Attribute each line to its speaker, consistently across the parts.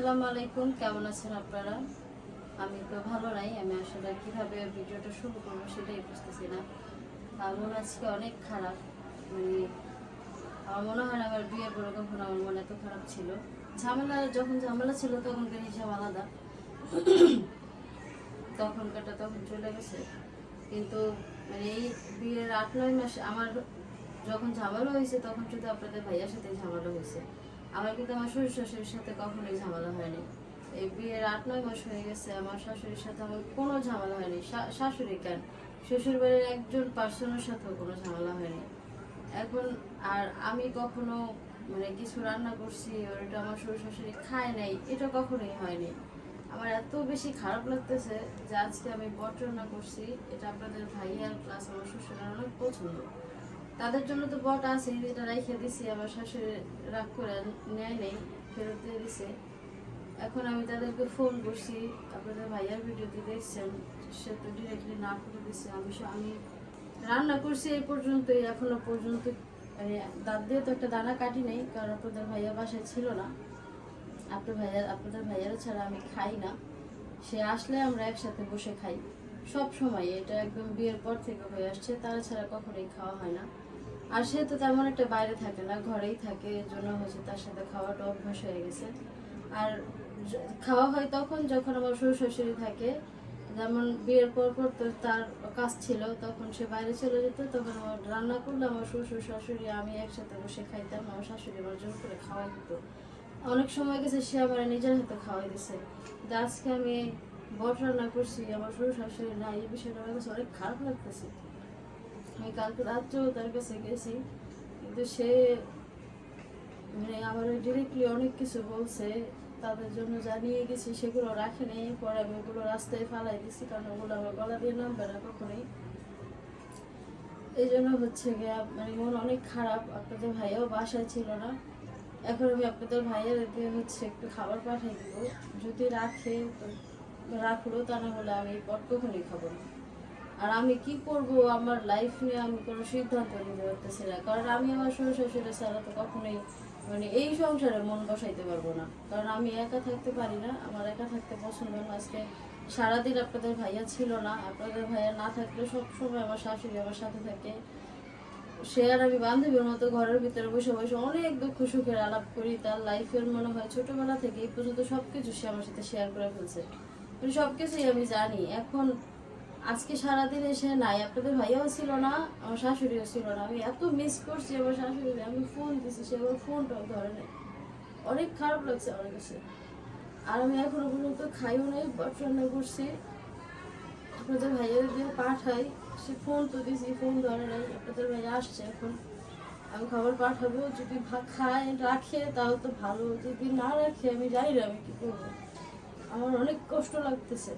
Speaker 1: আসসালামু আলাইকুম, কেমন আছেন আপনারা? আমি তো ভালো নাই, আমি আসলে কীভাবে ভিডিওটা শুরু করব সেটাই বুঝতেছি না। আমার আজকে অনেক খারাপ মানে আমার মনে হয় না আমার বিয়ের পরে কখন আমার মন এত খারাপ ছিল। ঝামেলা, যখন ঝামেলা ছিল তখনকার হিসাব আলাদা। তখনকারটা তখন চলে গেছে। কিন্তু মানে এই বিয়ের আট, নয় মাস আমার যখন ঝামেলা হয়েছে তখন শুধু আপনাদের ভাইয়ার সাথে ঝামেলা হয়েছে। আমার কিন্তু আমার শ্বশুর শাশুড়ির সাথে কখনোই ঝামেলা হয়নি। এই বিয়ের আট, নয় মাস হয়ে গেছে, আমার শাশুড়ির সাথে আমার কোনো ঝামেলা হয়নি। শাশুড়ি কেন? শ্বশুর বাড়ির একজন পার্সনের সাথেও কোনো ঝামেলা হয়নি। এখন আর আমি কখনো মানে কিছু রান্না করছি ওটা আমার শ্বশুর শাশুড়ি খায় নাই, এটা কখনোই হয়নি। আমার এত বেশি খারাপ লাগতেছে যে আজকে আমি বট রান্না করছি, এটা আপনাদের ভাইয়ার প্লাস আমার শ্বশুরের অনেক পছন্দ। তাদের জন্য তো বট আছে যেটা রাইখে দিছি আমার শাশুড়ি রাগ করে নেয় নেই, ফেরত দিয়ে দিছে। এখন আমি তাদেরকে ফোন করছি, আপনাদের ভাইয়ার ভিডিওতে দেখছেন, সে তো ডিরেক্টলি না করে দিছে, আমি আমি রান্না করছি এই পর্যন্তই, এখনও পর্যন্ত মানে দাঁত দিয়ে তো একটা দানা কাটি নেই, কারণ আপনাদের ভাইয়া বাসায় ছিল না। আপনার ভাইয়া আপনাদের ভাইয়ারা ছাড়া আমি খাই না। সে আসলে আমরা একসাথে বসে খাই। সব সময় এটা একদম বিয়ের পর থেকে হয়ে আসছে, তারা ছাড়া কখনোই খাওয়া হয় না। আর সে তো তেমন একটা বাইরে থাকে না, ঘরেই থাকে, এর জন্য হচ্ছে তার সাথে খাওয়াটা অভ্যাস হয়ে গেছে। আর খাওয়া হয় তখন যখন আমার শ্বশুর শাশুড়ি থাকে, যেমন বিয়ের পর পর তো তার কাজ ছিল, তখন সে বাইরে চলে যেত, তখন আমার রান্না করলে আমার শ্বশুর শাশুড়ি আমি একসাথে বসে খাইতাম, আমার শাশুড়ি আমার জোর করে খাওয়াই দিত অনেক সময় গেছে সে আমার নিজের হাতে খাওয়াই দিছে আজকে আমি বট রান্না করছি, আমার শ্বশুর শাশুড়ি না এই বিষয়টা আমার কাছে অনেক খারাপ লাগতেছে। আমি কালকে রাত্রেও তার কাছে গেছি, কিন্তু সে মানে আমার ডিরেক্টলি অনেক কিছু বলছে, তাদের জন্য জানিয়ে গেছি, সেগুলো রাখে নেই, পরে আমি ওগুলো রাস্তায় ফালাই দিছি, কারণ ওগুলো আমার গলা দিয়ে নামবে না কখনোই। এই জন্য হচ্ছে গিয়ে মানে মন অনেক খারাপ, আপনাদের ভাইয়াও বাসায় ছিল না। এখন আমি আপনাদের ভাইয়াদেরকে হচ্ছে একটু খাবার পাঠিয়ে দিব। যদি রাখে, তো রাখল, তা না হলে আমি পট কখনোই খাব না। আর আমি কি করব? আমার লাইফ নিয়ে আমি কোনো সিদ্ধান্ত নিতে পারতেছি না। কারণ আমি আমার শ্বশুর শ্বশুরের ছাড়া তো কখনোই মানে এই সংসারে মন বসাইতে পারব না। কারণ আমি একা থাকতে পারি না, আমার একা থাকতে পছন্দ না। আজকে সারাদিন আপনাদের ভাইয়া ছিল না, আপনাদের ভাইয়া না থাকলে সবসময় আমার শাশুড়ি আমার সাথে থাকে। সে আর আমি বান্ধবীর মতো ঘরের ভিতরে বসে বসে অনেক দুঃখ সুখের আলাপ করি। তার লাইফের মনে হয় ছোটবেলা থেকে এই পর্যন্ত সবকিছু সে আমার সাথে শেয়ার করে ফেলছে। মানে সবকিছুই আমি জানি। এখন আজকে সারাদিন এসে নাই, আপনাদের ভাইয়াও ছিল না, আমার শাশুড়িও ছিল না। আমি এত মিস করছি আমার শাশুড়ি আমি ফোন দিছি, সে আমার ফোনটাও ধরে নেই। অনেক খারাপ লাগছে আমার কাছে। আর আমি এখনও পর্যন্ত খাইও নাই বট রান্না করছি। আপনাদের ভাইয়ের দিয়ে পাঠাই সে ফোন তো দিছি ফোন ধরে নাই। আপনাদের ভাইয়া আসছে এখন। আমি খাবার পাঠাবো, যদি খায়, রাখে তাও তো ভালো। যদি না রাখে, আমি জানি না আমি কি করব। আমার অনেক কষ্ট লাগতেছে।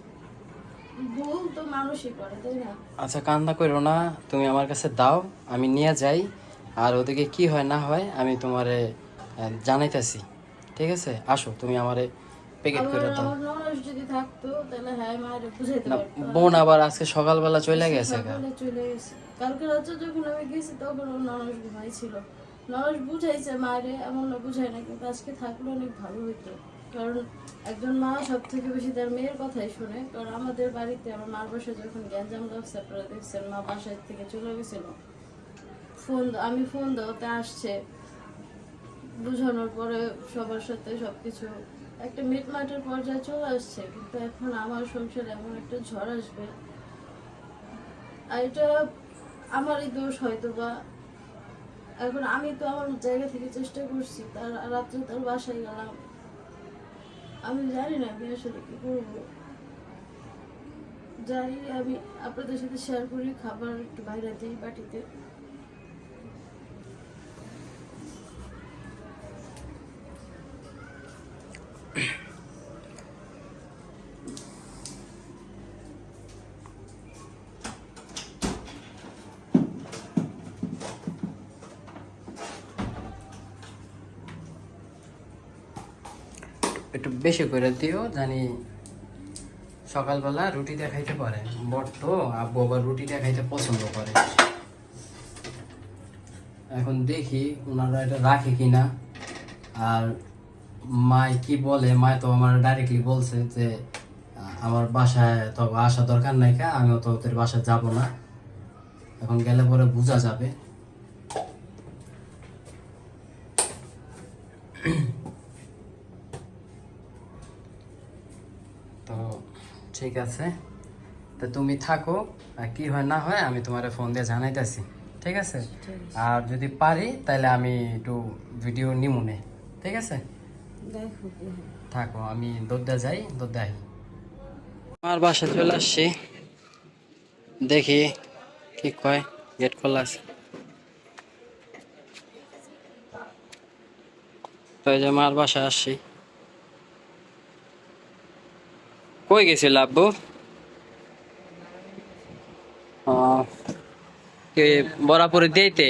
Speaker 1: ভুল তো মানুষই করে তাই না?
Speaker 2: আচ্ছা কান্না করো না তুমি আমার কাছে দাও আমি নিয়ে যাই আর ওদিকে কি হয় না হয় আমি তোমারে জানাইতেছি ঠিক আছে? আসো তুমি আমারে প্যাকেট করে দাও।
Speaker 1: যদি থাকতো তাহলে হ্যাঁ মায়ের বুঝাইতে
Speaker 2: না বোন আবার আজকে সকালবেলা চলে গেছে
Speaker 1: চলে গেছে। কালকে রাত্রে যখন আমি গেছি তখন ওর ননস ঘুমাইছিল। ননস বুঝাইছে মায়েরে এমন বুঝাই না কিন্তু আজকে থাকলে অনেক ভালো হইতো। কারণ একজন মা সব থেকে বেশি তার মেয়ের কথাই শুনে। কারণ আমাদের বাড়িতে আমার মার বাসায় যখন গ্যাঞ্জাম লাগছে আপনারা দেখছেন, মা বাসায় থেকে চলে গেছিল। ফোন আমি ফোন দেওয়াতে আসছে। বুঝানোর পরে সবার সাথে সব কিছু একটা মিটমাটের পর্যায়ে চলে আসছে। কিন্তু এখন আমার সংসারে এমন একটা ঝড় আসবে। আর এটা আমারই দোষ হয়তো বা এখন আমি তো আমার জায়গা থেকে চেষ্টা করছি। তার রাত্রে তার বাসায় গেলাম। আমি জানি না আমি আসলে কি করব। যাই আমি আপনাদের সাথে শেয়ার করি, খাবার একটু বাইরে দিই বাটিতে।
Speaker 2: বেশি করে দিও, জানি সকালবেলা রুটিটা খাইতে পারে। বট তো আব্বু আবার রুটিটা খাইতে পছন্দ করে। এখন দেখি ওনারা এটা রাখে কিনা। আর মায় কি বলে, মাই তো আমার ডাইরেক্টলি বলছে যে, আমার বাসায় তো আসা দরকার নাই কা, আমিও তো ওদের বাসায় যাব না। এখন গেলে পরে বোঝা যাবে। ঠিক আছে? তো তুমি থাকো আর কি হয় না হয় আমি তোমার ফোন দিয়ে জানাইতেছি ঠিক আছে? আর যদি পারি তাহলে আমি একটু ভিডিও নিমুনে ঠিক আছে। থাকো আমি দোদ্দা যাই দোদ্দা আই। আমার বাসা চলে আসছি। দেখি কি কয় গেট খোলা আছে। তো এই যে মার বাসায় আসছি। কই গেছিল আব্বু? বরাপুরে দিতে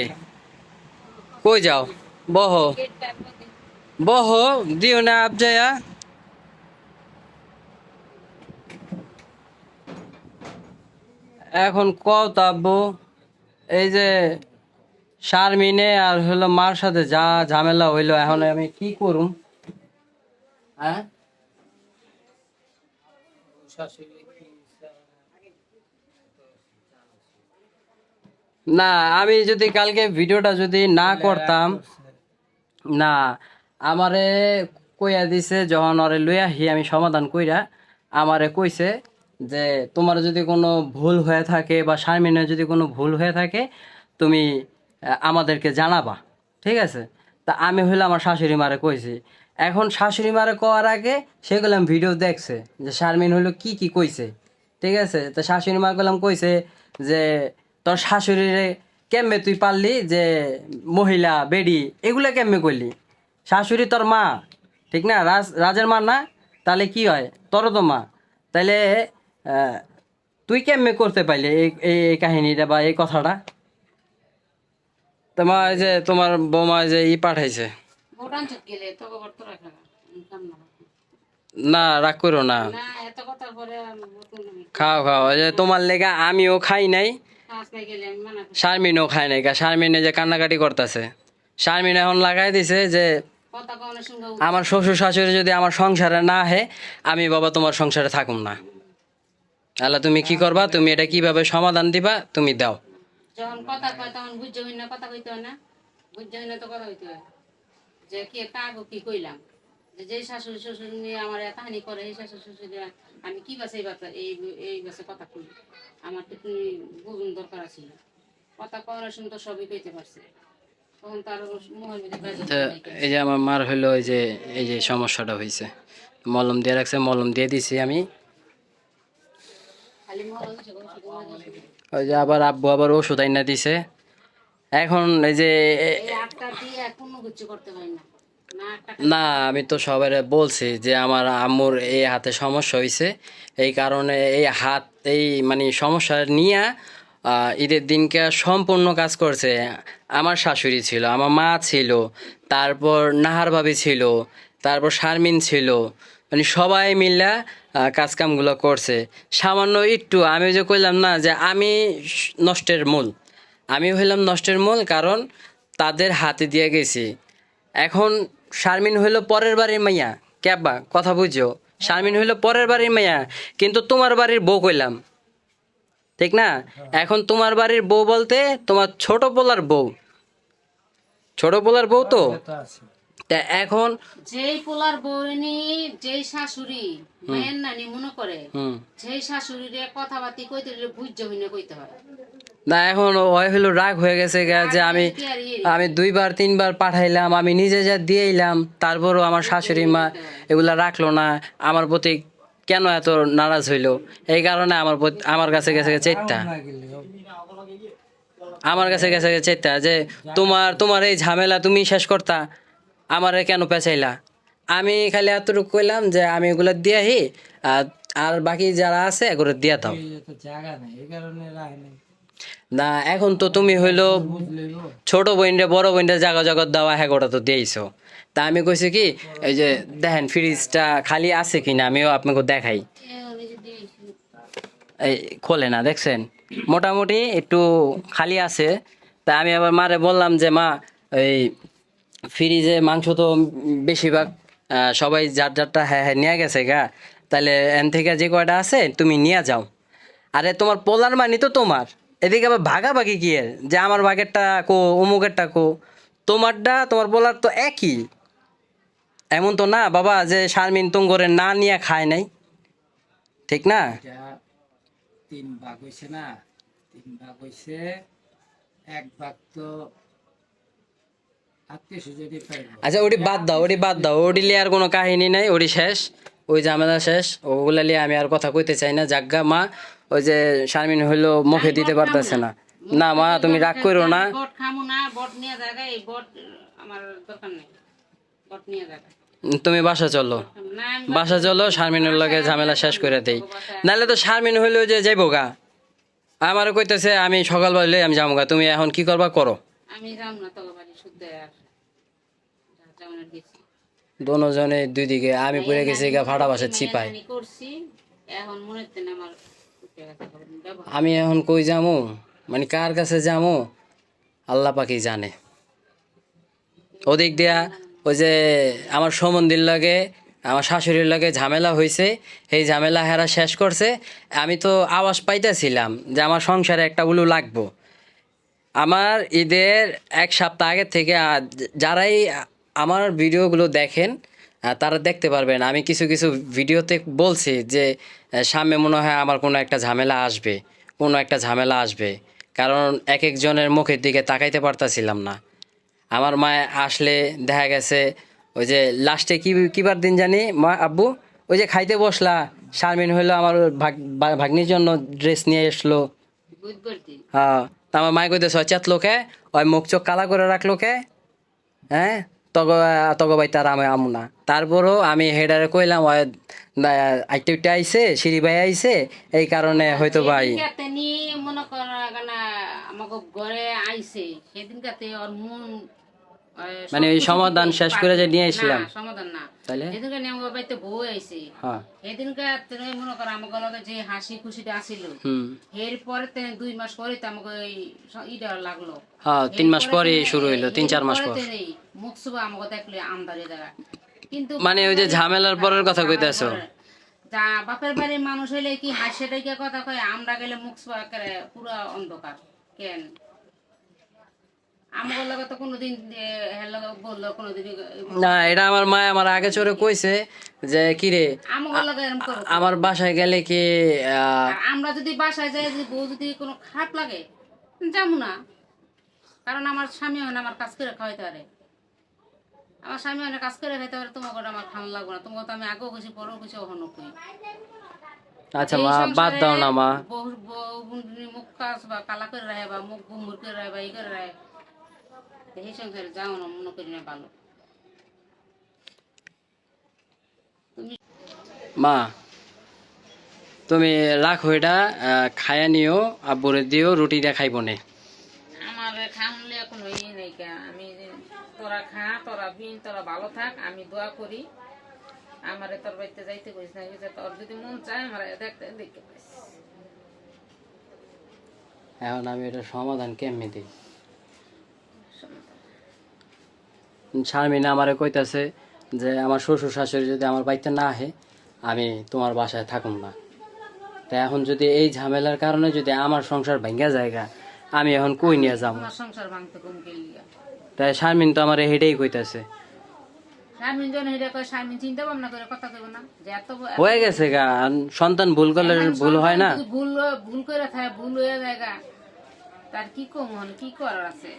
Speaker 2: কই যাও? বহ। বহ, দিও না আপ যায়া এখন কত আব্বু, এই যে শারমিনে আর হলো মার সাথে যা ঝামেলা হইল, এখন আমি কি করুম? হ্যাঁ? না আমি যদি কালকে ভিডিওটা যদি না করতাম না। আমারে কইয়া দিছে যখন ওরে লই আহি আমি সমাধান কইরা আমারে কইছে যে তোমার যদি কোনো ভুল হয়ে থাকে বা শারমিনের যদি কোনো ভুল হয়ে থাকে তুমি আমাদেরকে জানাবা। ঠিক আছে? তা আমি হইলে আমার শাশুড়ি মারে কইছি এখন শাশুড়ি মারে কওয়ার আগে সেগুলো আমি ভিডিও দেখছে যে শারমিন হইল কি কি কইছে। ঠিক আছে? তো শাশুড়ি মা গেলাম কইছে যে, তোর শাশুড়িরে কেমনে তুই পারলি যে মহিলা, বেডি, এগুলা কেমনে করলি শাশুড়ি তোর মা। ঠিক না? রাজ, রাজের মা না? তাহলে কি হয়? তোর তো মা। তাহলে তুই কেমনে করতে পারলি এই- এই কাহিনীটা বা এই কথাটা? তোমার যে, তোমার বৌমা যে ই পাঠাইছে।
Speaker 1: না।
Speaker 2: রাগ করো না। খাও খাও তোমার লেগা আমিও খাই নাই।
Speaker 1: মানা।
Speaker 2: শারমিনও খায় নাই শারমিনে যে কান্নাকাটি করতেছে। শারমিন এখন লাগাই দিছে যে আমার শ্বশুর শাশুড়ি যদি আমার সংসারে না হে আমি বাবা তোমার সংসারে থাকুম না। আল্লাহ তুমি কি করবা? তুমি এটা কীভাবে সমাধান দিবা তুমি দাও।
Speaker 1: যখন কথা কয় তখন হই না কথা কইতে না। হই না তো কথা কইতে হয়। যে কে কাগো কি কইলাম? যে যে শাশুড়ি শ্বশুর নিয়ে আমার এত হানি করে এই শাশুড়ি শ্বশুর আমি কি বাসে এই বাচ্চা এই এই বাসে কথা কই? আমার তো তুমি বুঝুন দরকার আছিল। কথা কওয়ার সময় তো সবই কইতে পারছে।
Speaker 2: এই যে আমার মার হইল এই যে এই যে সমস্যাটা হয়েছে মলম দিয়ে রাখছে মলম দিয়ে দিছি আমি। ওই যে আবার আব্বু আবার ওষুধ আইনা দিছে। এখন এই যে
Speaker 1: না।
Speaker 2: আমি তো সবাই বলছি যে আমার আম্মুর এই হাতে সমস্যা হয়েছে এই কারণে এই হাত এই মানে সমস্যা নিয়ে ঈদের দিনকে সম্পূর্ণ কাজ করছে। আমার শাশুড়ি ছিল আমার মা ছিল তারপর নাহার ভাবি ছিল তারপর শারমিন ছিল। মানে সবাই মিল্লা কাজকামগুলো করছে। সামান্য একটু আমি যে কইলাম না যে আমি নষ্টের মূল। আমি হইলাম নষ্টের মূল কারণ তাদের হাতে দিয়ে গেছি। এখন শারমিন হইল পরের বাড়ির মাইয়া। ক্যাবা কথা বুঝো। শারমিন হইল পরের বাড়ির মাইয়া, কিন্তু তোমার বাড়ির বউ কইলাম। ঠিক না? এখন তোমার বাড়ির বউ বলতে তোমার ছোট পোলার বউ। ছোট পোলার বউ তো? তা এখন
Speaker 1: যেই পোলার বউনি যেই শাশুড়ি মেয়ের নানি মনে করে যেই শাশুড়িরে কথাবার্তি কইতে দিলে বুঝতে হইনা কইতে হয়।
Speaker 2: না এখন ওই হইল রাগ হয়ে গেছে যে আমি
Speaker 1: ইয়ে
Speaker 2: আমি দুইবার তিনবার পাঠাইলাম আমি নিজে যা দিয়ে এলাম তারপরও আমার শাশুড়ি মা এগুলা রাখল না আমার প্রতি কেন এত নারাজ হইল? এই কারণে আমার প্রতি- আমার কাছে গেছে চেষ্টা আমার কাছে গেছে চেষ্টা যে তোমার তোমার এই ঝামেলা তুমি শেষ করতা। আমারে কেন পেঁচাইলা? আমি খালি এতটুকু কইলাম যে আমি এগুলো দিয়ে আহি আর বাকি যারা আছে এগুলো দিয়ে দাও। না এখন তো তুমি হইল ছোট বোনরে বড় বোনরে জাগা জগৎ দেওয়া হ্যাঁ গোটা তো দিয়েছ তা আমি কইছি কি এই যে দেখেন ফ্রিজটা খালি আছে কিনা আমিও আপনাকে দেখাই। এই খোলে না দেখছেন? মোটামুটি একটু খালি আছে। তা আমি আবার মারে বললাম যে মা এই ফ্রিজে মাংস তো বেশিরভাগ সবাই যার যারটা হ্যাঁ হ্যাঁ নিয়ে গেছে গা তাহলে এন থেকে যে কয়টা আছে তুমি নিয়ে যাও। আরে তোমার পোলার মানি তো তোমার, এদিকে আবার ভাগাভাগি কি যে আমার ভাগেরটা কো, অমুকেরটা কো, তোমারটা, তোমার পোলার তো একই। এমন তো না বাবা যে শারমিন তুম তুঙ্গরে না নিয়ে খায় নাই। ঠিক না?
Speaker 3: তিন ভাগ হয়েছে না, তিন ভাগ হয়েছে এক ভাগ তো
Speaker 2: আচ্ছা ওটি বাদ দাও ওটি বাদ দাও। ওটি লিয়ে আর কোনো কাহিনী নাই ওটি শেষ। ওই ঝামেলা শেষ ওগুলা লিয়ে আমি আর কথা কইতে চাই না। জাগা মা ওই যে শারমিন হইল মুখে দিতে পারতেছে না। না মা তুমি রাগ করো না।
Speaker 4: বট খামু না বট নিয়ে জায়গায় এই বট আমার দরকার নেই। বট নিয়ে জায়গায়
Speaker 2: তুমি বাসা চলো। বাসা চলো শারমিনের লগে ঝামেলা শেষ করে দেই। নাহলে তো শারমিন হইল যে যাইবো গা আমারও কইতেছে আমি সকালবেলা আমি যাব গা তুমি এখন কি করবা করো।
Speaker 4: আমি যাম না শুদ্ধ আর যেমন গেছি।
Speaker 2: দোনোজনে দুই দিকে আমি পড়ে গেছি গা ফাটা বাসা
Speaker 4: আমি করছি এখন মনে হচ্ছে না আমার
Speaker 2: আমি এখন কই যামু? মানে কার কাছে যামু? আল্লাহ পাকি জানে। ওদিক দিয়া ওই যে আমার সমন্দির লাগে আমার শাশুড়ির লাগে ঝামেলা হয়েছে এই ঝামেলা হেরা শেষ করছে। আমি তো আওয়াজ পাইতেছিলাম যে আমার সংসারে একটা উলু লাগবো। আমার ঈদের এক সপ্তাহ আগের থেকে যারাই আমার ভিডিওগুলো দেখেন তারা দেখতে পারবেন। আমি কিছু কিছু ভিডিওতে বলছি যে সামনে মনে হয় আমার কোনো একটা ঝামেলা আসবে কোনো একটা ঝামেলা আসবে। কারণ এক একজনের মুখের দিকে তাকাইতে পারতাছিলাম না। আমার মা আসলে দেখা গেছে ওই যে লাস্টে কি কীবার দিন জানি মা আব্বু ওই যে খাইতে বসলা শারমিন হইল আমার ভাগ ভাগ্নির জন্য ড্রেস নিয়ে এসলো। হ্যাঁ। তা আমার মায় কইতেছে চেত লোকে ওই মুখ চোখ কালা করে রাখল কে হ্যাঁ? তগ তগ ভাই তার আমি আমু না। তারপরও আমি হেডারে কইলাম ওই আইটে উঠে আইছে সিঁড়ি আইছে এই কারণে হয়তো ভাই
Speaker 4: মনে কর আমাকে ঘরে আইছে সেদিনকাতে ওর মন
Speaker 2: মানে ওই সমাধান শেষ করে যে নিয়ে আসলাম
Speaker 4: সমাধান না।
Speaker 2: তাহলে
Speaker 4: সেদিনকে নিয়ে আমার বাড়িতে বউ আইছে।
Speaker 2: হ্যাঁ।
Speaker 4: সেদিনকার তুমি মনে করো আমাকে লগে যে হাসি খুশিটা আসিল।
Speaker 2: হুম।
Speaker 4: এরপরে তে দুই মাস পরে তো আমাকে স- ইটা লাগল।
Speaker 2: হ্যাঁ তিন মাস পরে শুরু হইল তিন চার মাস পর।
Speaker 4: মুখ সুবা আমাকে দেখলে আমদারি দেখা কিন্তু
Speaker 2: মানে ওই যে ঝামেলার পরের কথা কইতেছো?
Speaker 4: যা বাপের বাড়ির মানুষ হইলে কি হাসে কথা কয়? আমরা গেলে মুখ সুবা পুরো অন্ধকার। কেন আমাকে লগে তো কোনোদিন এ, হের লগে বলল কোনোদিন
Speaker 2: না এটা আমার মা আমার আগে চড়ে কইছে যে কি রে আমার বাসায় গেলে কি
Speaker 4: আমরা যদি বাসায় যাই যদি বউ যদি কোনো খারাপ লাগে যাব না। কারণ আমার স্বামী হয় না আমার কাজ করে খাওয়াইতে পারে। আমার স্বামী না কাজ করে খাইতে পারে তোমাকে আমার খাওয়ানো লাগবে না। তোমাকে তো আমি আগেও খুশি পরেও খুশি ওখানেও কই।
Speaker 2: আচ্ছা মা বাদ দাও না মা।
Speaker 4: বহু বুনডুনি মুখ কাজ বা কালা করে রাখে বা মুখ গুমুর করে রাখে বা ই করে রাখে। এই সংসারে যাও না মনে করি না ভালো
Speaker 2: মা তুমি রাখো এটা খায়া নিও আব্বুরে দিও রুটিটা খাইব নে
Speaker 4: আমার খাওয়ালে নেই আমি তোরা খা তোরা বিন তোরা ভালো থাক আমি দোয়া করি। আমারে তোর বাড়িতে যাইতে করিস না যে তোর যদি মন চায় আমার দেখতে দেখতে পাইস
Speaker 2: এখন আমি এটা সমাধান কেমনি দিই শারমিন আমারে কইতাছে যে আমার শ্বশুর শাশুড়ি যদি আমার বাড়িতে না আহে আমি তোমার বাসায় থাকুম না। তা এখন যদি এই ঝামেলার কারণে যদি আমার সংসার ভেঙে জায়গা আমি এখন কই নিয়ে যাব?
Speaker 4: সংসার ভাঙতে কম
Speaker 2: তাই শারমিন তো আমার হেডেই কইতাছে। হয়ে গেছে গা সন্তান ভুল করলে ভুল হয় না?
Speaker 4: ভুল ভুল করে থাকে ভুল হয়ে যায় তার কি কম কি করার আছে?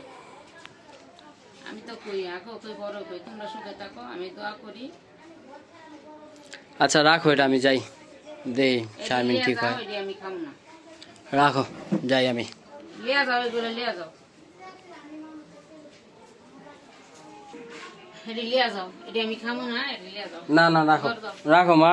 Speaker 4: আমি তো কই আগে বড় কই তোমরা সুখে থাকো আমি দোয়া করি।
Speaker 2: আচ্ছা রাখো এটা আমি যাই। দে
Speaker 4: লিয়া
Speaker 2: ঠিক হয়।
Speaker 4: আমি খাম না।
Speaker 2: রাখো যাই আমি।
Speaker 4: লিয়া যাও এগুলো লিয়া যাও। না
Speaker 2: রাখো। রাখো মা।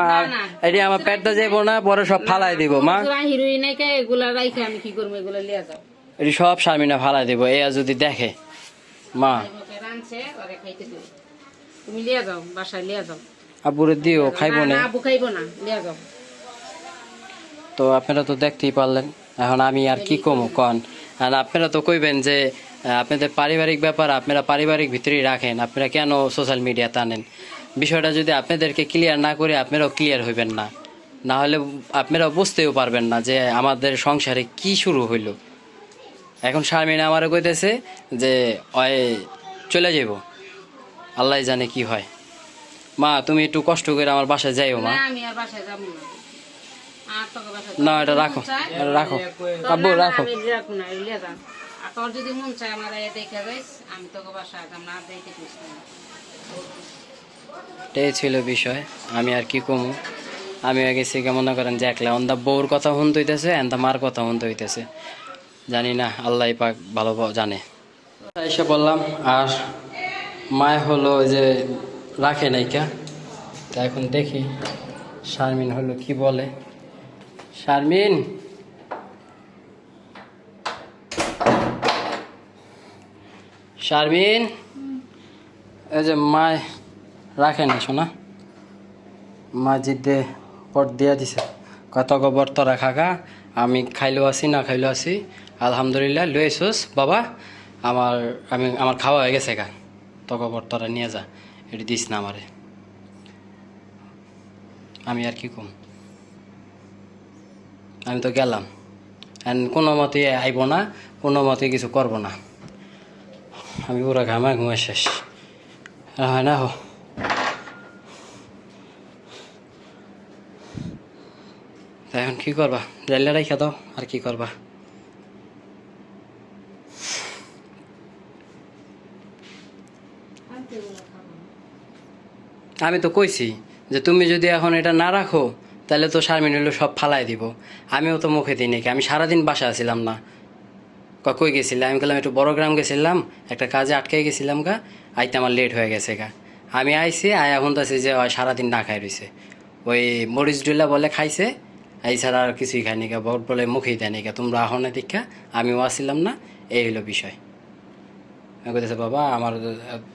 Speaker 2: এটি আমার পেটটা যাইবো না পরে সব ফালাই দিব মা।
Speaker 4: হিরোইন এগুলা রাইখে আমি কি করব এগুলো লিয়া যাও।
Speaker 2: এটি সব শারমিনা ফালাই দিব এ যদি দেখে। মা।
Speaker 4: ওকে ওরে খাইতে দিও। তুমি লিয়া যাও বাসায় লিয়া যাও।
Speaker 2: আব্বুরে দিও খাইবো
Speaker 4: না,
Speaker 2: না
Speaker 4: না, আবু খাইবো না লিয়া যাও।
Speaker 2: তো আপনারা তো দেখতেই পারলেন এখন আমি আর কি কমো কন। আর আপনারা তো কইবেন যে আপনাদের পারিবারিক ব্যাপার আপনারা পারিবারিক ভিতরেই রাখেন আপনারা কেন সোশ্যাল মিডিয়াতে আনেন? বিষয়টা যদি আপনাদেরকে ক্লিয়ার না করে আপনারাও ক্লিয়ার হইবেন না। না হলে আপনারাও বুঝতেও পারবেন না যে আমাদের সংসারে কি শুরু হইল। এখন শারমিন আমারও কইতেছে যে চলে যাইব আল্লাহ জানে কি হয়। মা তুমি একটু কষ্ট করে আমার বাসায় যাইও মা।
Speaker 4: না
Speaker 2: এটা রাখো। রাখো আব্বু রাখো।
Speaker 4: আমি রাখব না, এলিয়ে যা। আর তোর যদি মন চায় আমার দেখে যাইস আমি তোকে বাসায় যাম না দেখে
Speaker 2: এটাই ছিল বিষয়। আমি আর কি কমু? আমি আগে গেছি মনে করেন যে একলা অন্দা বউর কথা শুনতে হইতেছে এন্দা মার কথা শুনতে হইতেছে। জানি না আল্লাহ পাক ভালো জানে। এসে বললাম, আর মায় হলো যে রাখে নাইকা তা এখন দেখি শারমিন হলো কি বলে। শারমিন! শারমিন! এই যে মায় রাখে না শোনা। মা জিদ্দে পট দিয়া দিছে। কত গোবর তোরা খাকা আমি খাইলেও আছি, না খাইলেও আছি। আলহামদুলিল্লাহ লই বাবা। আমার, আমি, আমার খাওয়া হয়ে গেছে গা। তো গোবর তোরা নিয়ে যা, এটি দিস না আমারে। আমি আর কি কম? আমি তো গেলাম। কোনো মতে আইব না, কোনো মতে কিছু করব না। আমি পুরো ঘামা ঘুমে শেষ। হয় না হো। এখন কি করবা? জাইলে রাইখা দাও, আর কি করবা
Speaker 1: আমি তো এগুলো খাব না
Speaker 2: আমি তো কইছি যে তুমি যদি এখন এটা না রাখো, তাহলে তো শারমিন হলো সব ফালাই দিব। আমিও তো মুখে দিই নাকি, আমি সারাদিন বাসা আছিলাম না। কই গেছিলাম আমি গেলাম একটু বড় গ্রাম গেছিলাম, একটা কাজে আটকে গেছিলাম গা, আইতে আমার লেট হয়ে গেছে গা। আমি আইছি, আয়া শুনতেছি যে ওই সারাদিন না খাই রইছে। ওই মরিচ ডুলা বলে খাইছে, এই ছাড়া আর কিছুই খায়নি গা, বট বলে মুখেই দেয়নি গা। তোমরা আহ না দীক্ষা, আমিও আসছিলাম না, এই হলো বিষয়। আমি কইতেছে, বাবা, আমার,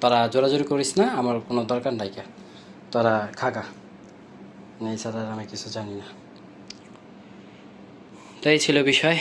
Speaker 2: তোরা জোরাজোরি করিস না, আমার কোনো দরকার নাই কা তোরা খাগা। এই ছাড়া আমি কিছু জানি না। তাই ছিল বিষয়।